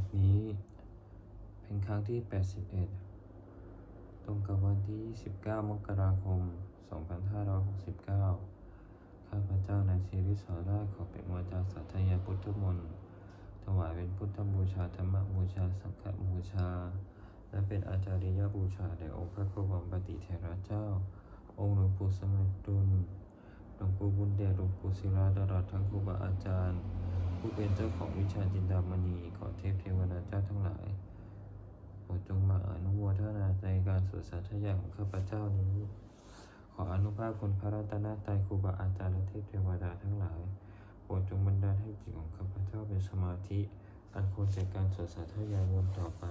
ดนี้ เป็นครั้งที่ 81 ตรงกับวันที่29มกราคม 2569 ข้าพเจ้านายศิริสอนราขอเป็นวาจาสัตยาพุทธมนต์ถวายเป็นพุทธบูชาธรรมบูชา สังฆบูชา และเป็นอาจาริยบูชาแด่องค์พระกวมปฏิเทระเจ้า องค์หลวงปู่สมเด็จดุลหลวงปู่บุญเดชหลวงปู่ศิลาดาราทั้งครูบาอาจารย์ ผู้เป็นเจ้าของวิชาจินดามณีขอเทพเทวดาเจ้าทั้งหลายโปรดจงมาอนุโมทนาในการสวดสาธยายของข้าพเจ้านี้ ขออนุภาพคุณพระรัตนตรัยครูบาอาจารย์และเทพเทวดาทั้งหลายโปรดจงบันดาลให้จิตของข้าพเจ้าเป็นสมาธิ อันควรแก่การสวดสาธยายวนต่อไป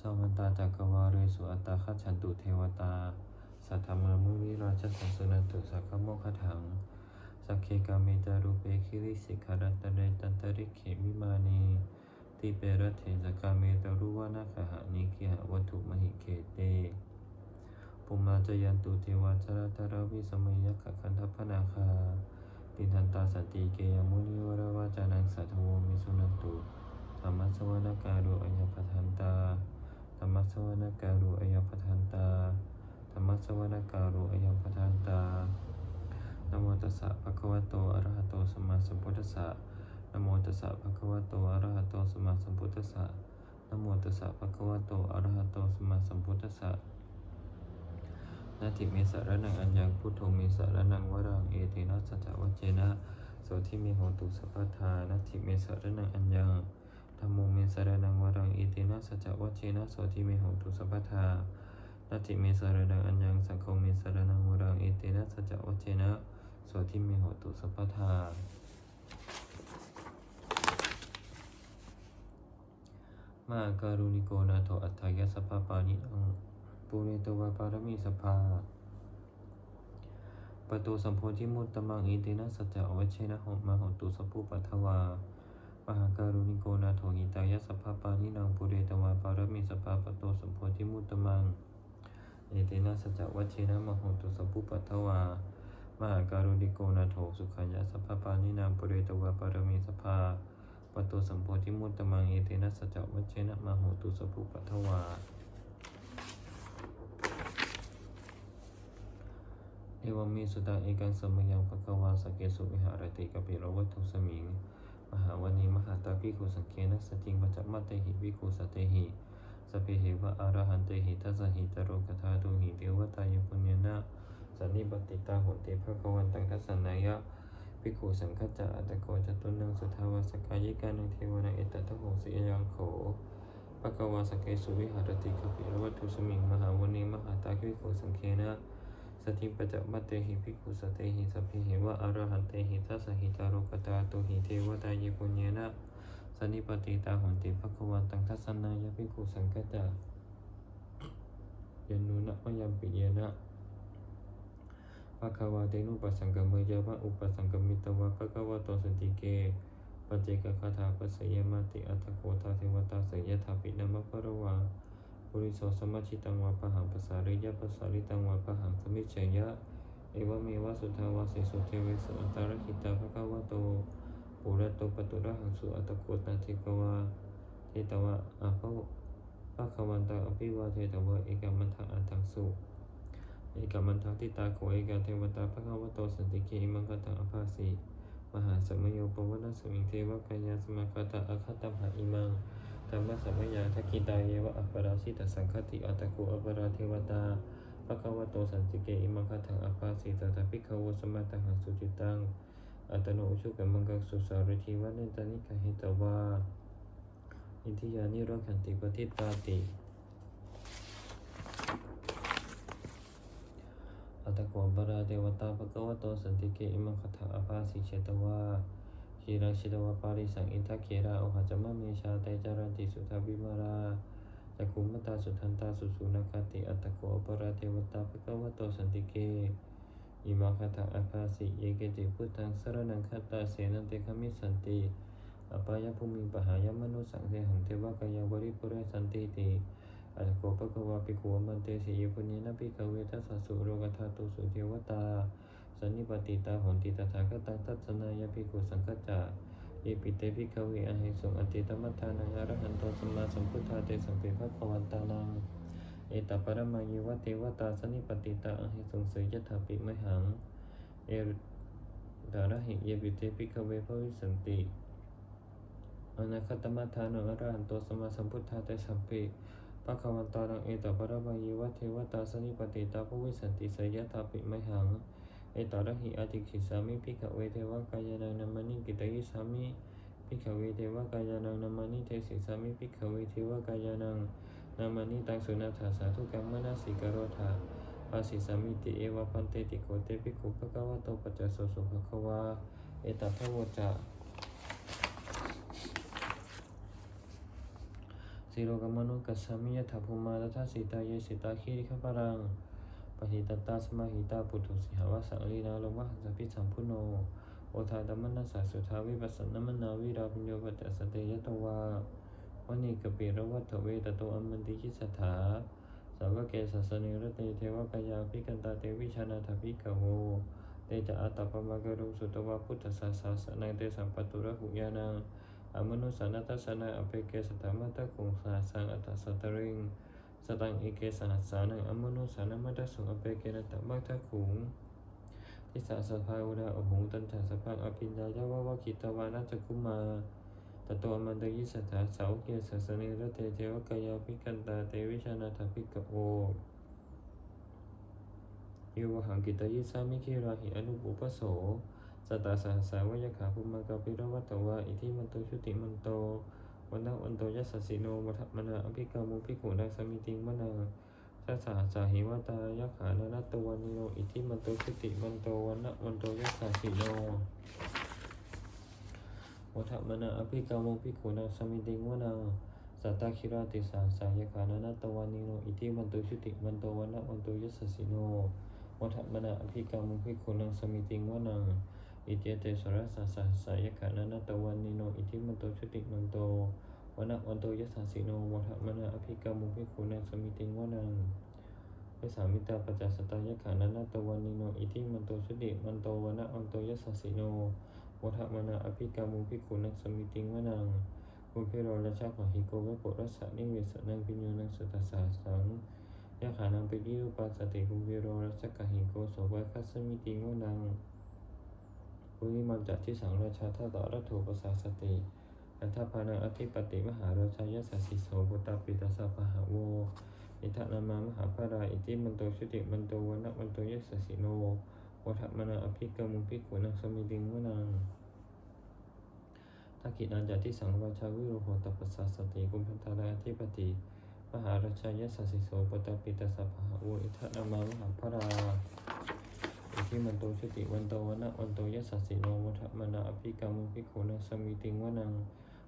สวันตาจักรวาเรสุอัตตาคัจฉันตุเทวตา สัทธมามุวิราชสัสสนันตุสักขโมคถัง สักเคกาเมจารุเปคิริสิการัตเรตันตริเขมิมานีติเปรเทสกาเมตรุวานาคหานิกิหะวัตถุมหิเกเตปุมาจยันตุเทวาจารตราวิสมัยยขคันทพนาคาติทันตาสติเกยมุนิวรวาจานังสัทโวมิสุนันตุธรรมสวนาการุอัญญปทันตาธรรมสวนาการุอัยปทันตา รรมสวนการุอัยปทันตานโมตัสสะภะคะวะโตอะระหะโตสัมมาสัมพุทธัสสะนโมตัสสะภะคะวะโตอะระหะโตสัมมาสัมพุทธัสสะนโมตัสสะภะคะวะโตอะระหะโตสัมมาสัมพุทธัสสะนาทิเมสะระนังอัญญังพุทโธเมสะระนังวรังเอเตนะสัจจวัจเจนะโสทิเมโหตุสัพพทานาทิเมสะระนังอัญญังธรรมโมเมสระนังวรังเอตินะสัจจวัชเชนะโสทิเมหงตุสัพพทา นาทิเมสรนังอัญญังสังโฆเมสรนังวรังอิเตนะสัจวัชเชนะโสทิเมหตุสัพพทามาการุณิโกนาโทอัฏฐายสัพพปานิอังปุเรตวาปารมีสภาปตูสัมโพธิมุตตมังอิตินะสัจจวัชเชนะหมหตุสัพพุปัทวามหาการุณิโกนาโถหิตายะสัพพปานินางปุเรตวาปารมิสัพพปโตสัมโพธิมุตตมัง เอเตนะสัจวัชเชนะมโหตุสัพพุปัทวามหาการุณิโกนาโถสุขัญญาสัพพปานินางปุเรตวาปารมิสัพพาปโตสัมโพธิมุตตมังเอเตนะสัจวัชเชนะมโหตุสัพพุปัทวาเอวเมสุตังเอกังสมยังภควาสกเกสุวิหารติกปิโรวัตถุสมิง มหาวันีมหาตาภิกขุสังเกนะสติงปัจจมัตเตหิภิกขุสเตหิ สัพเพเหวะอรหันเตหิทัสสหิตโรกธาตุหิเทวตายปุญญนะสันนิปติตาโหติภะควันตังทัสนายะภิกขุสังฆจจะอัตโกจตุนังสุทาวาสกายิกานังเทวนังเอตตะโหสิยังโขภะคะวาสกเกสุวิหารติกปิรวัตุสมิงมหาวันนีมหาตาภิกขุสังเกนะสติปัจจมัตเตหิภิกขุสตเตหิสัพเพเหวะอรหันเตหิทัสสหิตโรกธาตุหิเทวตายปุญญนะ สันนิปติตาหนติภะควันตังทัสสนายะภิกขุสังกัจจะยานุนะมะยัมปิยนะภะควะเตนุปัสสังกมเยวะอุปสังกมิตวะภะควะโตสันติเกปัจเจกคาถาปัสยมาติอัตโคตาเทวตาสยถาปินามะภะระวาปุริโสสมชิตังวะปะหังภาษาริยะภาษาริตังวะปะหังสมิจฉยะเอวเมวะสุทาวาสิสุเทเวสุอันตารหิตาภะควะโต ปุระโตปตุระหังสุอัตโกตันทิกวาเทตวะอะภะภะคะวันตังอภิวาเทตวะเอกามันทังอันตังสุเอกามันทังทิตาโขเอกาเทวตาภะคะวะโตสันติเกอิมังคตังอภาสีมหาสมโยปวัตสมิงเทวะกัญญาสมาคตาอาคตัมหะอิมังธรรมะสัมมยาทักกิตายเยวะอัปราชิตสังคติอัตโกอัปราเทวตาภะคะวะโตสันติเกอิมังคตังอภาสีตถาภิกขวสมัตตังหังสุจิตัง อัตโนอุชุกมังกังสุสารทิวันิตานิกาหิตวาอินทิยานิโรขันติปฏิตาติอัตโกบราเทวตาภะคะวะโตสันติเกอิมังคถาอภาสิเชตวาชีรังชิตวาปาริสังอินทเกราโอหะจมะเมชาเตจารันติสุทาวิมาราจักขุมตาสุทันตาสุสุนาคติอัตโกบราเทวตาภะคะวะโตสันติเก อิมาคตังอภาสิเยเกติพุทธังสรนังคตาเสนันเตคมิสันติอปายภูมิปหายมนุสังเสหังเทวกายาวริปุเรสันติติอัตโกปะกวาปิโกมันเตสิยปุญญนะปิกเวทัสสะสุโรกธาตุสุเทวตาสันนิปติตาหนติตถาคตังทัศนายภิกขุสังฆจาเอปิเตภิกขเวอหิสุงอติตมัฏฐานังอรหันโตสัมมาสัมพุทธาเตสัมปิภะคะวันตานัง เอตปรมายวะเทวตาสนิปติตาอหิสุงเสยยถาปิมหัง เอดารหิเยปิเตภิกเวภวิสันติอนาคตมัฏฐานังอรหันตสัมมาสัมพุทธาเตสัมปิภะคะวันตานังเอตปรมายวะเทวตาสนิปติตาภวิสันติเสยยถาปิมหัง เอตารหิอาติขิสามิพิขเวเทวกายานังนามานิกิตยิสามิพิขเวเทวกายานังนามานิเทสิสามิพิขเวเทวกายานัง นามานิตังสุนัถาสาธุกัมมนาสิกโรธาปาสิสามิติเอวะพันเตติโกเตภิกขุภะคะวะโตปัจจโสสุภคะวาเอตัพพะโวจาสิโรกัมโนกัสสามิยถาภูมาทัสสิตาเยสิตาคีริขปรังปหิตตาสมาหิตาปุถุสิหาวสังลีนาลมวะสัพพิสัมพุโนโอทาดัมมนัสสะสุทาวิปัสสนมนาวิราพิญโยปัจจสเตยตวา วนีกปิรวัตถเวตโตอัมมันติคิสถาสาวกเกสัสเนรเตเทวกายาภิกันตาเตวิชานาถภิกโวเตจะอัตตปมะกรุสุตวาพุทธสาสาสนังเตสัมปตุระหุยานังอมนุสานัตสนาอเปเกสตามัตะคุงสาสังอัตตสัตริงสตังเอเกสหัสสานังอมโนสานัมมัตสุงอเปเกนะตะมัตตะขุงทิสาสภาอุดาอหงตันถาสพังอภิญญายาวาวกิตวานาจกุมา ตโตอมันตยิสถาสาวเกสสเนรเตเทวกายาภิกันตาเตวิชานาถภิกขโอโยวหังกิตยิสามิคิราหิอนุปุปโสสตาสหัสสาวยขาภุมากาปิรวัตตวาอิทิมันโตชุติมันโตวันนาวันโตยัสสิโนมัทมนาอภิกามุภิกขุนาสมิติงมนาทัสสาสาหิวตายะขานานัตตวันนิโนอิทิมันโตชุติมันโตวันนะวันโตยัสสิโน วัฏมนาอภิกามุภิกขุนาสมิติงมนาสัตตาคิราติสาสายขานานัตวันนิโนอิทิมันโตชุติมันโตวันนะวันโตยัสสิโนวัฏมนาอภิกามุภิกขุนาสมิติงมนาอิเจเตสรสาสาสายขานานาตวันนิโนอิทิมันโตชุติมันโตวันนะวันโตยัสสิโนวัฏมนาอภิกามุภิกขุนังสมิติงวนังเวสามิตาปัจจสตายขานานาตวันนิโนอิทิมันโตชุติมันโตวันะวันโตยัสสิโน วัฏมนาอภิกามุภิกขุนังสมิติงวนังบุพเพโรราชาขหิโกเวปุรัสสะนิเวสนังปิญโยนังสุตสสาสังยะขานังปิริรูปัสสติบุพเพโรราชาขหิโกโสวะคัสสมิติงวนังภูมิมันจัดที่สังราชาท่าต่อรัตถุปสาสติอันทพานังอธิปติมหาราชายสัสสิโสปุตตาปิตาสะพหาโวอิทันามามหาภาราอิติมันโตชุติมันโตวันนะมันโตยัสสสิโน วัฏมนาอภิกรรมุภิกขุนังสมิติงวนังทักขินันจัดที่สังราชาวิโรโหตปัสาสติกุมพันธาราธิปติ มหาราชายสัสสิโสปตปิตาสะพหาโวอิทันามามหาภาราอิทิมันโตชติวันโตวนะวันโตยัสสิโนวัฏมนาอภิกรรมุภิกขุนังสมิติงวนัง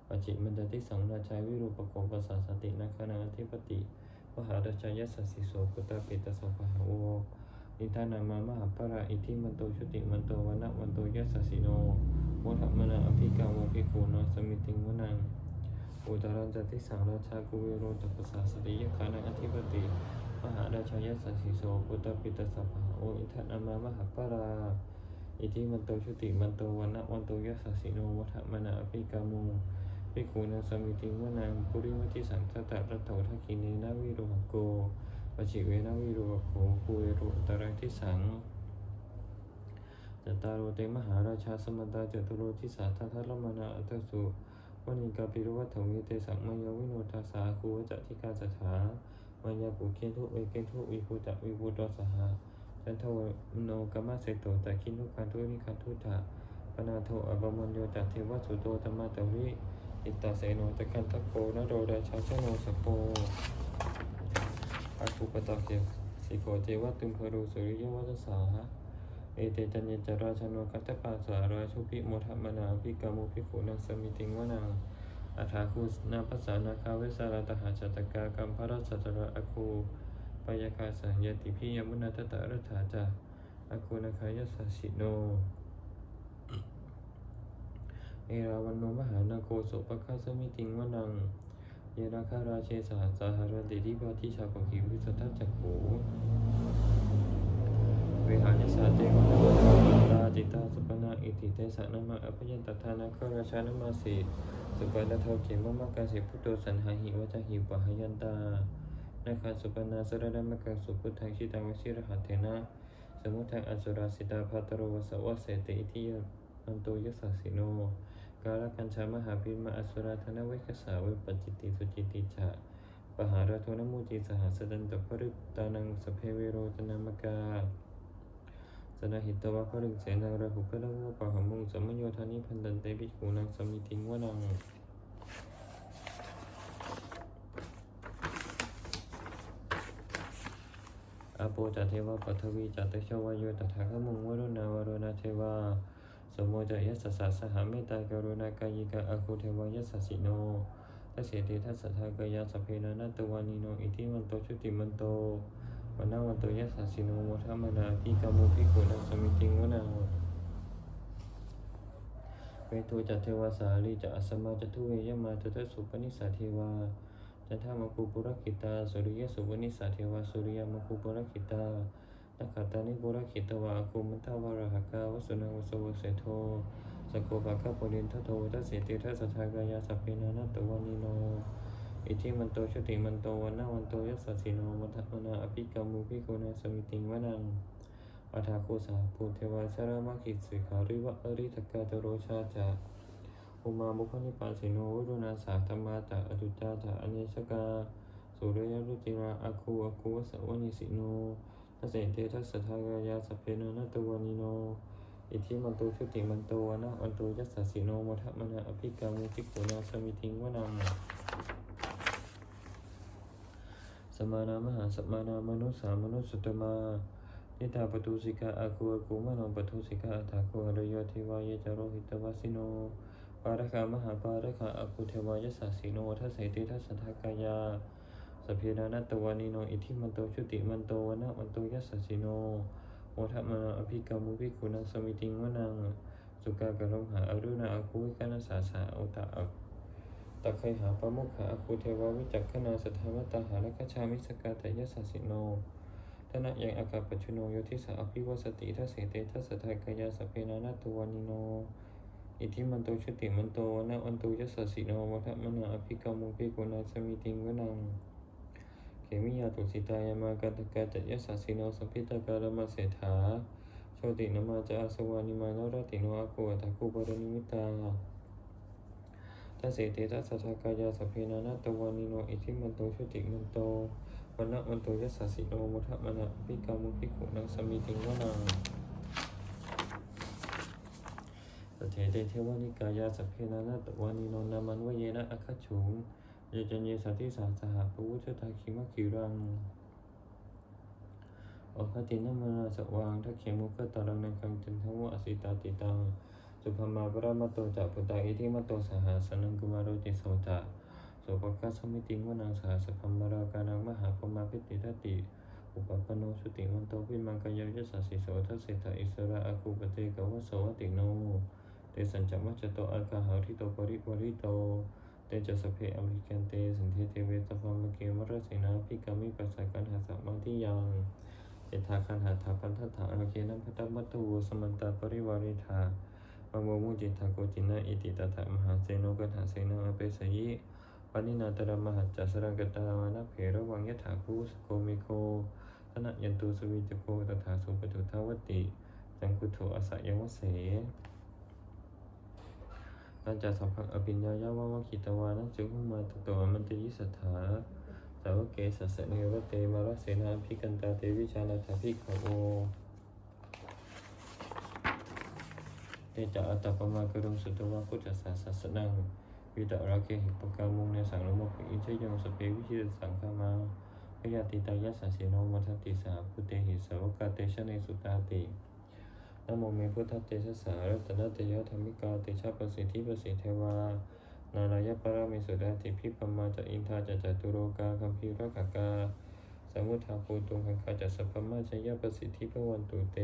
ปจิมันตติสังราชาวิรูปโกปัสสาสตินาคานาธิปติมหาราชายัสสิโสปตปิตาสภะโวนิทานามามหาปราอิทิมันโตชุติมันโตวันะวันโตยัสสิโนวัฏมนาอภิกรรมุภิกนสมิติงวนังอุตรันจติสังราชากุเวโรตปัสสาสติยคานาอธิปติ มหาราชายสัสสิโสปุตตปิตสัพพะโออิทันามามหาปาราอิทิมันโตชุติมันโตวันะวันโตยัสสิโนวัฏมนาอภิกามุภิกขุนังสมิติวนังปุริมติสังคตะรัตโถทักขินีนาวิโรหโก ปจิเวนาวิโรหโคภูเอโรตรังทิสังจตารโรเตมหาราชาสมตาจตุโรทิสาทัทรมนาอัตสุวนิกาปิรวัตถเวเตสังมยวิโนทาสาคูวจัติกาสถามายาปุเกทุเวเกทุวิภูตะวิภูตสหะจันโทโนกามะเสโตตะคินุคันทุนิคันทุตะปนาโทอัปมัญโยจัตเทวสุโตธรรมะตวิอิตตาเสโนตะคันตะโกนโรราชาชโนสโป อาคุปตะเกสิโกเทวตุมพรุสุริยวัตสาเอเตจันยจราชโนกัตตปาสาราชุปิโมทมนาภิกามุภิกขุนังสมิติงวนังอัฐาคูนาภาษานาคาเวสาราตหาจัตกากัมพระสัจระอคูปยาคาสัญญติพิยมุนาตตะรัฐาจาอคูนาคายสัสสิโนเอราวันโนมหานาโคโสปะคาสมิติงวนัง เยราคาราเชสหัสาหารติทิปาทิชาปกิวิสัทธจักขเวหานิสาเตวนาจิตาสุปนาอิติเตสะนามาอภิยันตทานาคราชานามาสีสุปนาโทเขมมะกาสิพุทโธสันหาหิวะจหิปะหยันตานาคาสุปนาสระดามะกังสุพุทธังชิตังวชิรหัตเถนะสมุทังอสุราสิตาภัตโรวสวะเสติอิทิยันโตยสสสิโน กาลกัญชามหาพิมะอสุราธนเวกสาเวปจิตติสุจิติจะปหาราโทนมุจิสหัสดันตปริตานังสเพเวโรตนามกาสนาหิตวะพรึงเสนาระหุปะละวะปะหมุงสมโยธานิพันดันเตปิกูนังสมิติงวนังอาโปจเทวะปัทวีจตชวายุตถาคมุงวรุณาวรุณาเทวา โมจยัสสะสหเมตตากรุณากายิกาอาคุเทวยัสสิโนทัสเสติทัสสะทากยาสเพนานาตวานิโนอิทิมันโตชุติมันโตวันนาวันโตยัสสิโนโมทัมนาภิกามุภิกุนัสมิติงวนังเวทุจัตเทวาสาลีจัสมาจัตุเวยมาตุทสุปนิสาเทวาจันทามกุปุรคิตาสุริยสุวนิสาเทวาสุริยมกุปุรคิตา นักขตานิปุรคิตวาคุมันทาวารหกาวสุนังวสวเสโทสโกภะคะปุรินทโททัสเสติทัสสะทากายาสัพเพนานาตวานิโนอิทิมันโตชุติมันโตวันนาวันโตยัสสิโนมัทมนาอภิกรรมุภิกุณาสมิติงวนังอัฏฐาคุสาภูเทวาชรามคิสิขาริวะอริทกาตโรชาจาอุมาบุคนิปัสสิโนวรุณาสาธรรมาตะอดุจาตะอเนชกาสุริยรุจิราอาคูอาคูวสวนิสิโน ทัสเสเตทัสทากายาสเพนนัตวานิโน อิทิมันโตชุติมันโตวนะวันโตยัสสะสิโนมัทมนาอภิกรรมุภิกขุนาสมิติงวนังสมานามหาสมานามนุสามนุสุตมานิตาปตุสิกาอาคูอาคูมโนปตุสิกาอัฏฐาโคอรโยเทวายะจาโรหิตวาสิโนปารคามหาปารคาอคุเทวายสสสิโนทัสเสติทัสสทากายา สพเพนานตวานิโนอิทิมันโตชุติมันโตวนะมันโตยัสสสิโนโมทัมนาอภิกรรมุภิกุนังสมิติงวนังสุกากะลมหาอรุณาอคูวิกานาสาสาอุตะอักตะไคหาปะมุขะอคูเทววิจักขณาสทธามตาหาและคชามิสกาตยัสสสิโนทนะยังอากาปจุโนโยทิสาอภิวสติทัสเสเตทัสสทากายาสเพนานัตวานิโนอิทิมันโตชุติมันโตนะอันโตยัสสสิโนวัฏมนาอภิกรรมุภิกุณาสมิติงวนัง เขมิยาตุสิตายามากัตกาจัยัสสะสิโนสัพพิตากาลมาเสถาโชตินมาจาอาสวานิมานรติโนอาโกอัตคุปรนิมิตาทัสเสเตทัสสะกายาสพเพนานาตวานิโนอิทิมันโตชุติมันโตวันนะมันโตยัสสสิโนวัฏมนาอภิกรรมุภิกุณาสมิติงวนังสเถเตเทวานิกายาสัพเพนานาตวานิโนนามันวเยนะอคคฉุง เยจันเยสัตติสาสหะปวุชตาคิมะคิรังโอคตินามนาสวางทักเขมุขตารังนังคังจันทวะอสิตาติตังสุภมาปรามตโตจะปุตตาอิทิมตโตสหสนังกุมารโรติโสจะโสภคัสสมิติงวนังสหสพัมมารากานังมหาปมาพิติตติอุปปโนสุติมันโตวิมังกายยสัสสะสิโสทัสเสตอิสระอาคูปเตกวะโสวติโนเตสัญจมัจจโตอากาหาริโตปริวริโต เตจะสเพอเมริกันเตสันเทเทเวตฟามเกมรสินาพิกามิปัสสะกันหาสัมมาทิยังเอทาคันหาถาปันทัตถาอโลเกนัมพัตตมัตตูสมันตาปริวาริธาปะโมมุจิตาโกจินะอิติตถามหาเสโนกัฏหาเสนาอเปสยิปานินาตระมหัจจสรังกตามานะเพระวังยถาคูสโกเมโคธนะยันตุสวิจโกตถาสุปตุทาวติจังกุโถอสยังวเส ตันจัสัพพังอภิญญายาวาวคิตวานัจุหุมาตโตอมันตยิสัทธาสาวกเกสัสสะเนวเตมารเสนาภิกันตาเตวิชาลาถภิกขโวเตจะอัตตปมากรุงสุตวะกุจจสาสัสสนังวิตราเกหิปกามุงในสังลมกอินชยงสเปวิชิตสังฆามาพยาติตายัสสะเสโนมัทติสาพุเตหิสาวกาเตชะเนสุตาติ นโมเมพุทธเตชะสารัตนเตยธรรมิกาเตชะประสิทธิประสิทธิเทวานารายปรามิสุดาติพิปมาจะอินทาจะจตุโรกาคัมภีรกากาสมุทาภูตุงคังคาจะสัพพมาจะยประสิทธิพวันตุเต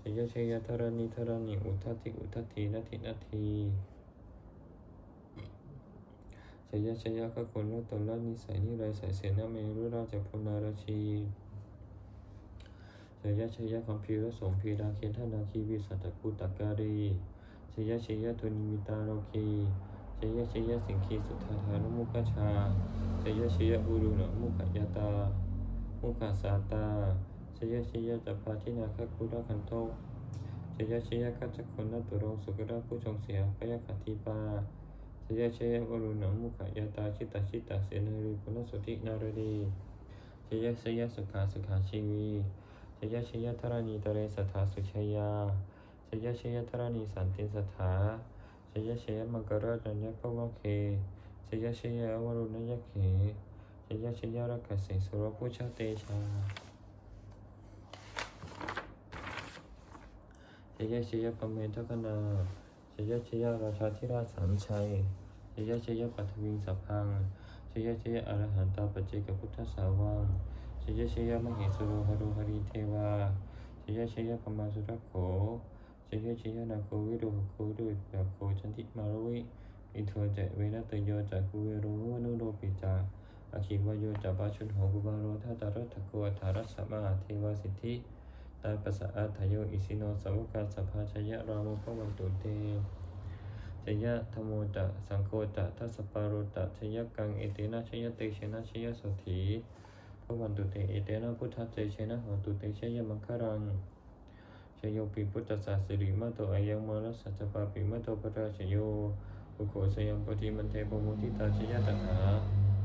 ชยชยธรณีธรณีอุทัติอุทัตินาทินาทีชยชยก็คนละตนละนิสัยนิไรสายเสนาเมรุราชพนาราชี ชชยชยะคัมภีรสงฆ์พีดาเคนธนาคีวิสัตตกุตตการีชยะชยะทุนิมิตาโลคีชยะชยะสิงคีสุทธาธานุมุขชาชยะชยะอุรุณมุขยตา มุขสาตาชยะชยะจัปปาทินาคกุระคันโตชยะชยะกัจจคนนตุรงสุกระผู้ชงเสียพยคัตถิปาชยะชยอุรุณมุขยตาชิตาชิตาเสนาริปุณสุตินารดีชยะชยะสุขาสุขาชีวี ยชยธรณีตเรสัทธาสุชยาชยชยธรณีสันติสัทธาชยชยมังกรจัญญปวเคชยชยวรุณยเขชยชยรักษสิสุรพุชเตชาชยชยปเมทกนาชยชยราชาธิราชสามชัยชยชยปัทวิงสัพพังชยชยอรหันตาปเจกพุทธสาวัง ชยชยมเหสุโรหโหริเทวาชยชยปมาสุรโขชยชยนาโควิโรโคดุแบบโคจันติมารวิอินทวเจเวนตโยจักกุเวโรนุโรปิจาอคิวโยจับาชุนโหกุบาโรธาตารัตถโกธารัสมาเทวสิทธิตาปัสสะอัฏฐโยอิสิโนสาวกาสภาชยะรามุพวันตุเตชยะธโมตะสังโฆตะทัสปาโรตะชยะกังเอเตนะชยะเตชนะชยะสุถี พวันตุเตเอเตนะพุทธเจชนะหนตุเตชยมังคารังชโยปิพุทธสาสิริมาโตอายังมรสัจจปาปิมาโตปราชโยอุโกสยังปฏิมันเตปมุทิตาชยะตถา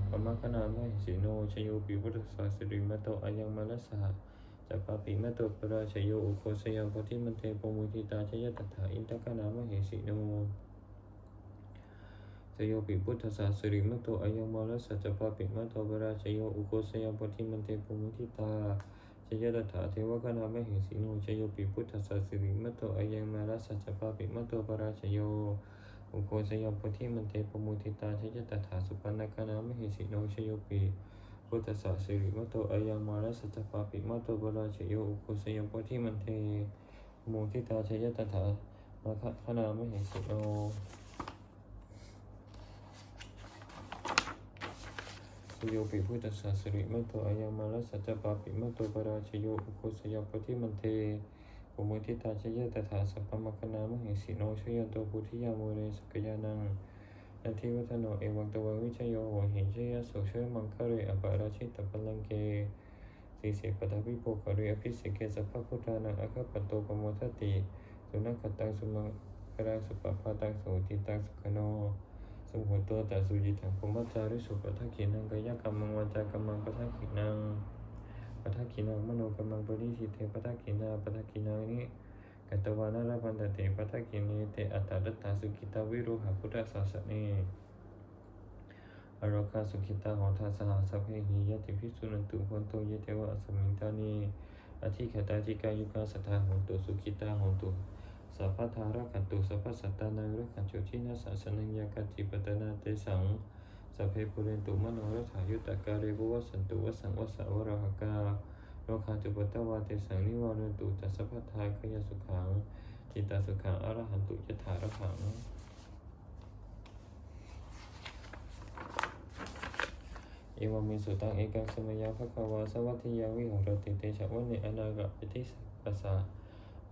ปมคณามะหิสิโนชโยปิพุทธสาสิริมะโตอายังมนัสสะจัปปาปิมะโตปราชโยอุโคสยังโพธิมันเตปมุทิตาชยตถาอินทกนามะหิสิโน ชโยปิพุทธสาสิริมะโตอายังมนัสสะจัปปาปิมะโตปราชโยอุโคสยังโพธิมันเตปมุทิตาชยตถาเทวคณาไมะหิสิโนชโยปิพุทธสาสิริมะโตอายังมนัสสะจัปปาปิมะโตปราชโยอุโคสยามพุทธิมันเตปมุทิตาชยตถาสุปันนคานามหิสิโนชโยปีพุทธสสะสิริมโตอายังมารัสสจปาปิมโตบราชโยอุโคสยามพุทธิมันเตปมุทิตาชยตถานาคานามหิสิโน ชโยปีพุทธสสะสิริมัตโตอายังมารัสสจปาปิมัตโตบราชโยอุโคสยามพุทธิมันเตปุมุทิตาชยตถาสัพพมคณามหิสิโนชยันโตพุทธิยาโมเรสกยานังนาทิวัฒโนเอวังตวังวิชโยโหหิชยโสเชยมังคะเรอปาราชิตปลังเกสีเสปทวิโปกเรอภิสิเกสัพพพุทธานังอคปัตโตปโมทติสุนัขตังสุมังคราสุปปาตังโสติตังสุขโน สุโตัวแต่สุจิตังภมัจจาริสุปทักขินังกายกรรมังวาจากรรมังปทักขินังปทักขินังมโนกรรมังปริสิเทปทักขินาปทักขินังนิกัตวานาลพันตเตปทักขินีเตอัตตรัตตาสุขิตาวิรุหะพุทธศาสเนอโรคาสุขิตาหอทาสหสัพเพหิยติภิกษุนันตุโหนโตเยเทวะอสมิงตานีอธิขตาธิกายุกาสัทธาหนตุสุขิตาหนตุ สัพพทาระขันตุสัพพสัตตานังรักขันโชชินาสาสนังยากาจิปตนาเตสังสัพเพปุเรนตุมโนรัฐายุตตะการเรภวสันตุวสังวสาวรหกาโลคาจุปตวาเตสังนิวารันตุจัสสะพัทธาคยสุขังจิตาสุขังอรหันตุยถาระขังเอวามิสุตังเอกังสมยาภควาสวัตถิยาวิหรติเตชะวันเนอนากะปฏิสัพพสา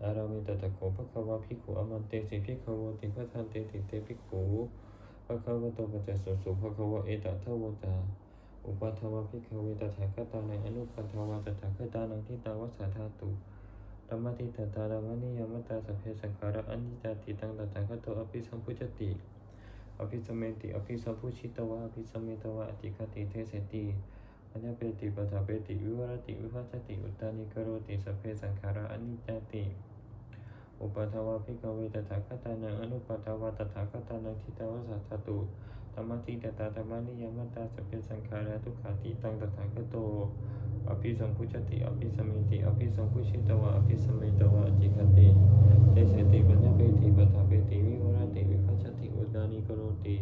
อารามิตตะโขภควาภิกขุอมันเตสิภิกขโวติพะทันเตติเตภิกขุภควโตปัจจสุสุภควะเอตทวตาอุปัทวะพิกขเวตถาคตาในอนุปัทวะตถาคตานังทิตาวัสสธาตุธรรมติตตาธรรมนิยมตาสัพเพสังขาระอนิจจติตังตถาคตอภิสัมพุจติอภิสมเมติอภิสัมพุชิตวะอภิสมเมตวะอติคติเทเสติ อัญญเปติปัฏฐเปติวิวรติวิภัชติอุตตานิกโรติสเพสังขาระอนิจจติอุปัทวะพิกขเวตถาคตานังอนุปัทวะตถาคตานังทิตาวัสสาธาตุธรรมติตตาธรรมนิยมตาสเพสังขาราทุกขาติตังตถาคตโตอภิสัมพุชติอภิสมิติอภิสัมพุชิตวะอภิสมิตวะจิคติเตสติปัญญเปติปัฏฐาเปติวิวรติวิภัชติอุดานิกโรติ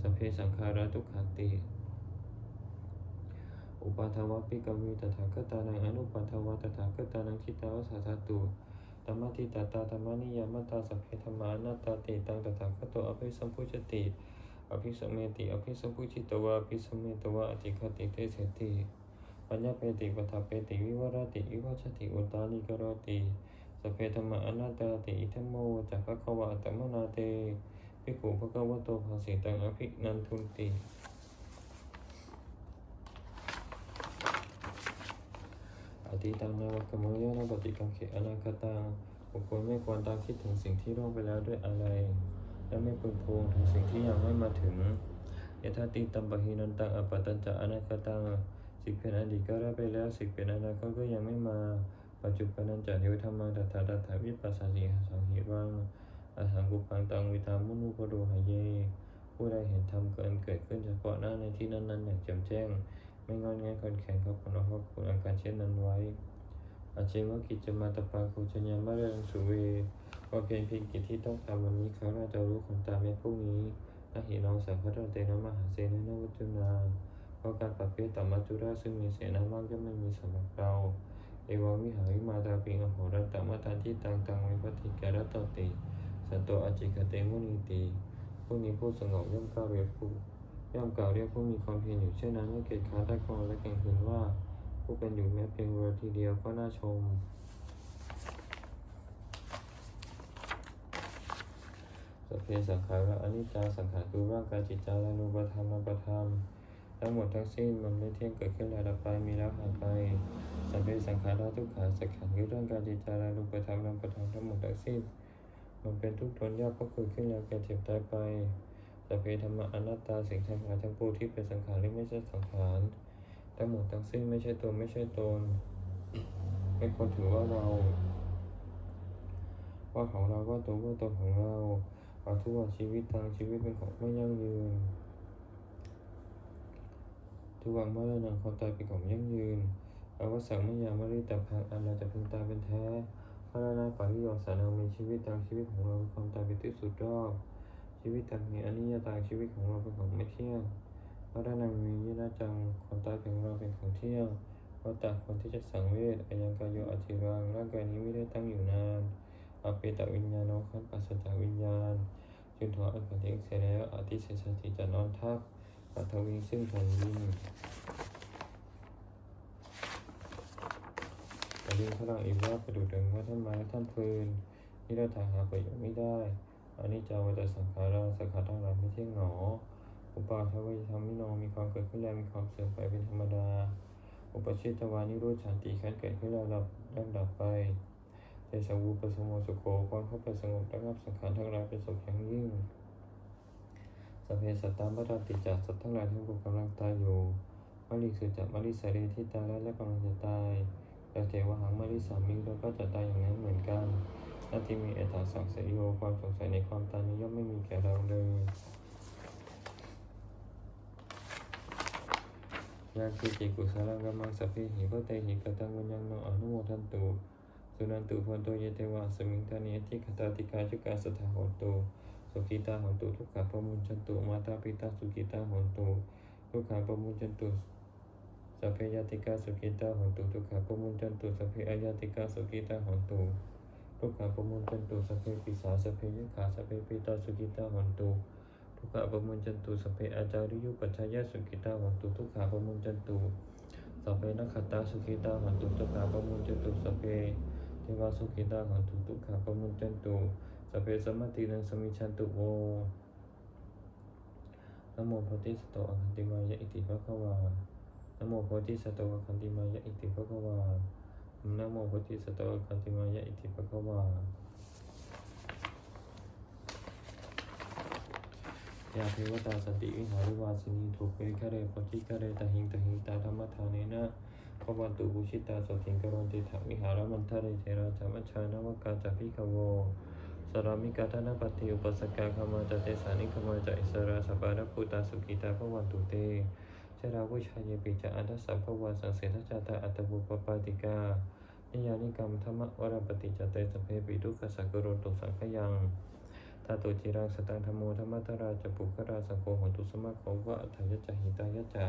สเพสังขาราทุกขาติ อุปาทวะปิกเวตถาคตานังอนุปัทวะตถาคตานังทิตาวสสาธาตุธรรมติตตาธรรมนิยมตาสัพเพธรรมานาตาติตังตถาคตโตอภิสัมพุชติอภิสมเมติอภิสัมพุชิตวะอภิสมเมตวะอติคติเตเสติปัญญาเปติปทาเปติวิวรติวิวัชติอุตาลิกรติสพเพธรรมอนัตตาติอิทัมโมจักภควาตัมมนาเตภิกขุภควโตภาสิตังอภินันทุนติ อดีตังนาวกมยานปฏิกังเขอนาคตังบุคคลไม่ควรตามคิดถึงสิ่งที่ล่วงไปแล้วด้วยอะไร และไม่พึงพวงถึงสิ่งที่ยังไม่มาถึงยถาติตัมปะหินันตังอปตัญจะอนาคตังสิ่งเป็นอดีตก็ได้ไปแล้วสิ่งเป็นอนาคตก็ยังไม่มา ปัจจุบันนันจะเทวธรรมัตถาตถาวิปัสสสิหสังหิวังอสังกุปังตังวิตามุนุปโดหายเยผู้ใดเห็นธรรมเกินเกิดขึ้นเฉพาะหน้าในที่นั้นๆอย่างแจ่มแจ้ง ไม่งอนแงคนแข็งเขาผลเอาควบคุมอาการเช่นนั้นไว้ อาชีวกิจจะมาตปาคุจญามาเรื่องสุเวว่าเพียงเพียงกิจที่ต้องทำวันนี้เขาน่าจะรู้คนตามในพวกนี้นาหิน้องสังฆรันเตนะมหาเสนนวัจุนาเพราะการปรับเปลี่ยนต่อมัจจุราซึ่งมีเสนามากย่อมไม่มีสำหรับเราเอวาวิหาวิมาตาปิงอโหรัตตมัตันที่ตังตังวิปติแกรัตติสันโตอจิกเตมุนีตีผู้นี้ผู้สงบย่อมกล่าวเรียกผู้ ย่อมกล่าวเรียกผู้มีความเพียรอยู่เช่นนั้นไม่เกิดค้าตะกอนและแก่งคืนว่า ผู้เป็นอยู่แม้เพียงเวลาทีเดียวก็น่าชมสพเพสังขาระอนิจจาสังขารคือร่างกายจิตใจและรูปธรรมนามธรรมทั้งหมดทั้งสิ้นมันไม่เที่ยงเกิดขึ้นแล้วดับไปมีแล้วหายไปสัพเพสังขาระทุกขาสังขารคือร่างกายจิตใจและรูปธรรมนามธรรมทั้งหมดทั้งสิ้นมันเป็นทุกทนยากเพราะเกิดขึ้นแล้วแก่เจ็บตายไป สัพเพธรรมะอนัตตาสิ่งทั้งหลายทั้งปวงที่เป็นสังขารหรือไม่ใช่สังขารทั้งหมดทั้งสิ้นไม่ใช่ตัวไม่ใช่ตนไม่ควรถือว่าเรา ว่าของเราว่าตัวว่าตนของเราอาทุกวันชีวิตทางชีวิตเป็นของไม่ยั่งยืนทุกวันเมื่อนังความตายเป็นของยั่งยืนอาวสังมยามริตาพังอันเราจะพึงตายเป็นแท้พระนาปาริโยสานามีชีวิตทางชีวิตของเราความตายเป็นที่สุดรอบ ชีวิตทางมีอนิจจตาชีวิตของเราเป็นของไม่เที่ยงพระนามียินาจังความตายเป็นของเราเป็นของเที่ยงวัตตะคนที่จะสังเวชอายังกายโยอจิรังร่างกายนี้ไม่ได้ตั้งอยู่นานอเปตวิญญาโนคันปัสสจาวิญญาณจึงถอนอันเกิดเองเสียแล้วอธิเสสติจะนอนทับปัทวีซึ่งแผ่นดินแผ่นดินพลังอีกว่าประดุจดังว่าท่านไม้ท่านฟืนที่เราถาหาประโยชน์ไม่ได้ อันนี้จาวัตสังขาราสังขารทั้งหลายไม่เที่ยงหนอ อุปาทวยธรรมิโนมีความเกิดขึ้นแล้วมีความเสื่อมไปเป็นธรรมดา อุปชิตวานิโรธฉันติขันเกิดขึ้นแล้วดับดับดับไปเตสวูปสมโมสุโขความเข้าไปสงบระงับสังขารทั้งหลายเป็นสุขอย่างยิ่งสเพสัตตาบรติจากสัตว์ทั้งหลายทั้งปวงกำลังตายอยู่มริสุจักมริสาเรที่ตายแล้วและกำลังจะตายแต่เทวหังมริสามิแล้วก็จะตายอย่างนั้นเหมือนกัน นาที่มีเอตาสังเสยโยความสงสัยในความตายนี้ย่อมไม่มีแก่เราเลยยาคิจิกุสารังกัมมังสัพเพหิพระเตหิกตังวัญญังโนอนุโมทันตุสุนันตุพันโตเยเตวะสมิงทานิทิคตาติกาจุกาสถาหนตุสุขิตาหนตุทุกขาปมุญจันตุมาตาปิตาสุขิตาหนตุทุกขาปมุญจันตุสัพเพยติกาสุขิตาหนตุทุกขาปมุญจันตุสัพเพอายติกาสุขิตาหนตุ ทุกขาปมุญจันตุสัพเพปิสาสัพเพยขาสัพเพปิตาสุขิตาโหนตุทุกขาปมุญจันตุสัพเพอาจาริยุปัจจายสุกิตาหันตุทุกขาปมุญจันตุสัพเพนักขตาสุกิตาหันตุทุกขาปมุญจันตุสัพเพเทวาสุกิตาหันตุทุกขาปมุญจันตุสัพเพสมมตินังสมิชันตุโวนโมโพธิสตโตอคันติมายะอิติภะคะวานโมโพธิสตโตอคันติมายะอิติภะคะวา นะโมโพธิสตโตอะคันติมายะอิติภะคะวายาเทวตาสติวิหาริวาสินีถูกเปคะเรปจิคะเรตหิงตหิงตาธรรมทาเนนะพวันตุบุชิตาสติงกรณติถาวิหารมันทะเรเทระธรรมชานวกาจพิกโวสรามิกาธนปฏิอุปสกาขมาจเตสานิขมาจอิสราสปาระปุตาสุกิตาพวันตุเต ชราวุชายเยปิจาอันทัสสะพวันสังเสทจาตาอัตบุปปาติกา นิยานิกรรมธรรมวรปฏิจเตสเพปิทุกขสักโรตุสังขยังตาตุจิรังสตังธรรมโมธรรมตราจปุกราสังโฆหตุสมะโขวะอัฏยจหิตายจจา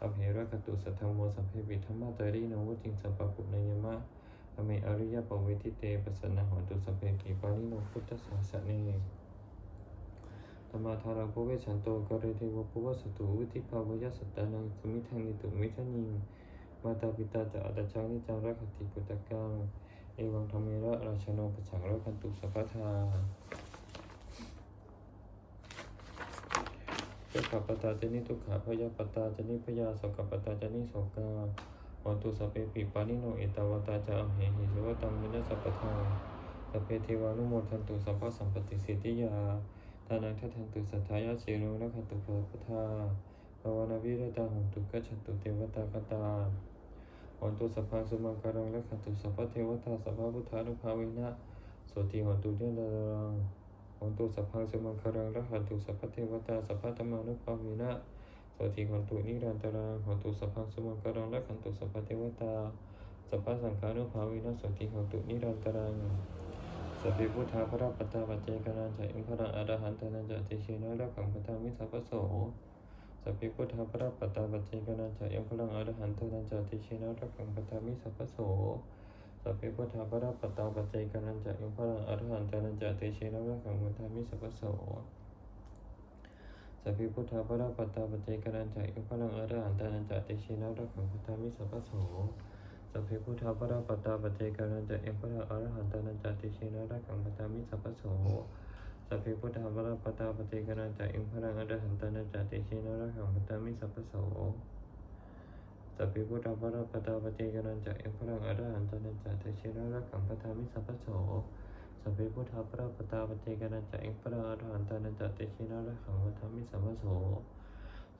อภเหระกตุสัทธโมสัพเพวิธรรมะตริโนวจิงสัพปะปุณยมะอเมอริยปเวทิเตปสนะหนตุสัพเพกิปานิโนพุทธสาสเน ธรรมาทารังปเวชันโตกเรเทวปวสตุวิธิภาวยสัตตานังสมิทังนิตุมิทันิงมาตาปิตาจะอัตชังนิจังรักขติปุตตะกังเอวังธรรมเมระราชโนปสังรักขันตุสัพพทาทุกขปตาเจนิทุกขพยาปตาเจนิพยาสกปตาเจนิโสกาวันตุสเพปิปานิโนเอตาวตาจะอมเหหิสวตังมินาสัพพทาสเพเทวานุโมทันตุสัพพะสัมปติสิทธิยา ทานังทัทันตุสัทธายาเชโนรักขันตุสัพพทาภาวนาวิรตาหุตุกัจฉตุเทวตากตาวันตุสัพพังสุมังคารังและขันตุสัพพะเทวตาสัพพะพุทธานุภาเวนะโสติวันตุเดนารังวันตุสัพพังสุมังคารังและขันตุสัพพะเทวตาสัพพะธรรมานุภาเวนะโสติวันตุนิรันตรังวันตุสัพพังสุมังคารังและขันตุสัพพะเทวตาสัพพะสังฆานุภาเวนะโสติวันตุนิรันตรัง สัพพิพุทธาพระปัตตาปัจเจกนันจะอิมพระอรหันตนันจะติชินะรักขังปตามิสัพพโสสัพพิพุทธาพระปัตตาปัจเจกนันจะยังพลังอรหันตนันจะติชินารักขังปตามิสัพพโสสัพพิพุทธาพระปัตตาปัจเจกนันจะยังพลังอรหันตนันจะติชินารักขังปตามิสัพพโสสัพพิพุทธาพระปัตตาปัจเจกนันจะยังพลังอรหันตนันจะติชินารักขังปตามิสัพโส สัพพิพุทธาพระปตาปเจกนันจะยังพลังอรหันตนันจะติชินารักขังปตามิสัพพโสสัพพิพุทธาภรปตาปฏิกนันจะอิมพรังอรหันตนันจะติชินรักขังปตามิสัพพโสสัพพิพุทธาภรปตาปฏิกนันจะอิมพรังอรหันตนันจะติชินรักขังปตามิสัพพโสสัพพิพุทธาภรปตาปฏิกนันจะอิมพรังอรหันตนันจะติชินรักขังปตามิสัพพโส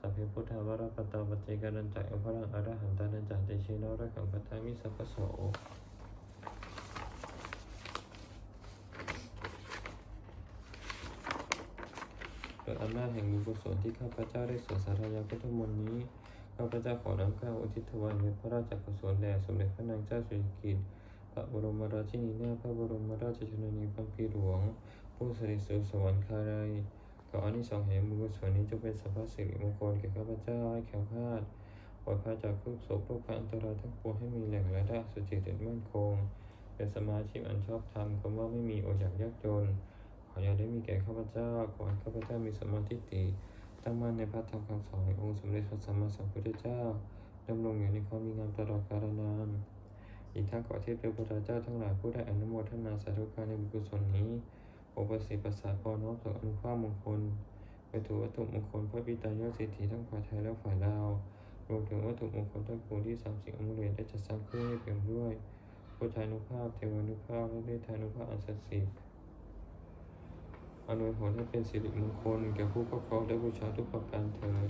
สัพพิพุทธาภรปตาปฏิกนันจะอิมพรังอรหันตนันจะติชินรักขังปตามิสัพพโสโดยอำนาจแห่งบุญกุศลที่ข้าพเจ้าได้สวดสาธยายพุทธมนต์นี้ข้าพเจ้าขอน้อมเกล้าอุทิศถวายเป็นพระราชกุศลแด่สมเด็จพระนางเจ้าสิริกิติ์พระบรมราชินีนาถพระบรมราชชนนีพันปีหลวง ผู้เสด็จสู่สวรรคาลัย ออนิสงส์แห่งบุญกุศลนี้จงเป็นสัพพสิริมงคลแก่ข้าพเจ้าให้แข็งคลาดปลอดภัยจากทุกโศกโรคภัยอันตรายทั้งปวงให้มีแหล่งรายได้สุจิตเด่นมั่นคง เป็นสมาชิกอันชอบธรรมคำว่าไม่มีอดอยากยากจน ขออย่าได้มีแก่ข้าพเจ้าขอให้ข้าพเจ้ามีสมาธิฏฐิตั้งมั่นในพระธรรมคำสอนขององค์สมเด็จพระสัมมาสัมพุทธเจ้าดำรงอยู่ในความมีงามตลอดกาลนานอีกทั้งขอเทพเทวดาเจ้าทั้งหลายผู้ได้อนุโมทนาสาธุการในบุญกุศลนี้ โอปสิปัสสาพอน้อมส่งอนุภาพมงคลไปถูวัตถุมงคลพระบิดายอดสิทธิทั้งฝ่ายไทยและฝ่ายลาวรวมถึงวัตถุมงคลทั้งปวงที่สามสิ่งอมุเลตได้จัดสร้างขึ้นให้เปี่ยมด้วยพุทธานุภาพเทวานุภาพและเมตตานุภาพอันศักดิ์สิทธิ์อนวยผลให้เป็นสิริมงคลแก่ผู้ครอบครองและบูชาทุกประการเถิด